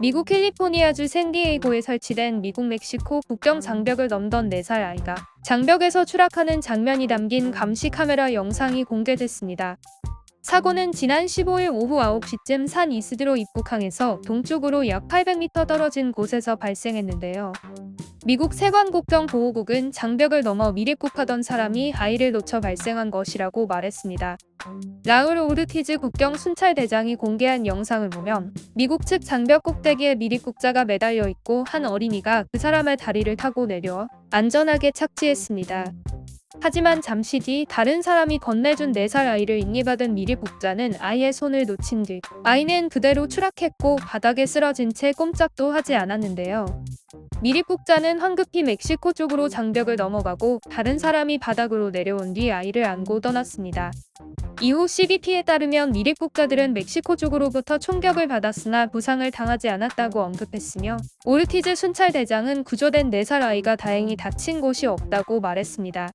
미국 캘리포니아주 샌디에이고에 설치된 미국 멕시코 국경 장벽을 넘던 4살 아이가 장벽에서 추락하는 장면이 담긴 감시 카메라 영상이 공개됐습니다. 사고는 지난 15일 오후 9시쯤 산 이스드로 입국항에서 동쪽으로 약 800m 떨어진 곳에서 발생했는데요. 미국 세관 국경 보호국은 장벽을 넘어 미입국하던 사람이 아이를 놓쳐 발생한 것이라고 말했습니다. 라울 오르티즈 국경 순찰 대장이 공개한 영상을 보면 미국 측 장벽 꼭대기에 미립국자가 매달려 있고 한 어린이가 그 사람의 다리를 타고 내려 안전하게 착지했습니다. 하지만 잠시 뒤 다른 사람이 건네준 4살 아이를 인리받은 미립국자는 아이의 손을 놓친 뒤 아이는 그대로 추락했고 바닥에 쓰러진 채 꼼짝도 하지 않았는데요. 미립국자는 황급히 멕시코 쪽으로 장벽을 넘어가고 다른 사람이 바닥으로 내려온 뒤 아이를 안고 떠났습니다. 이후 CBP에 따르면 미리 국가들은 멕시코 쪽으로부터 총격을 받았으나 부상을 당하지 않았다고 언급했으며 오르티즈 순찰대장은 구조된 4살 아이가 다행히 다친 곳이 없다고 말했습니다.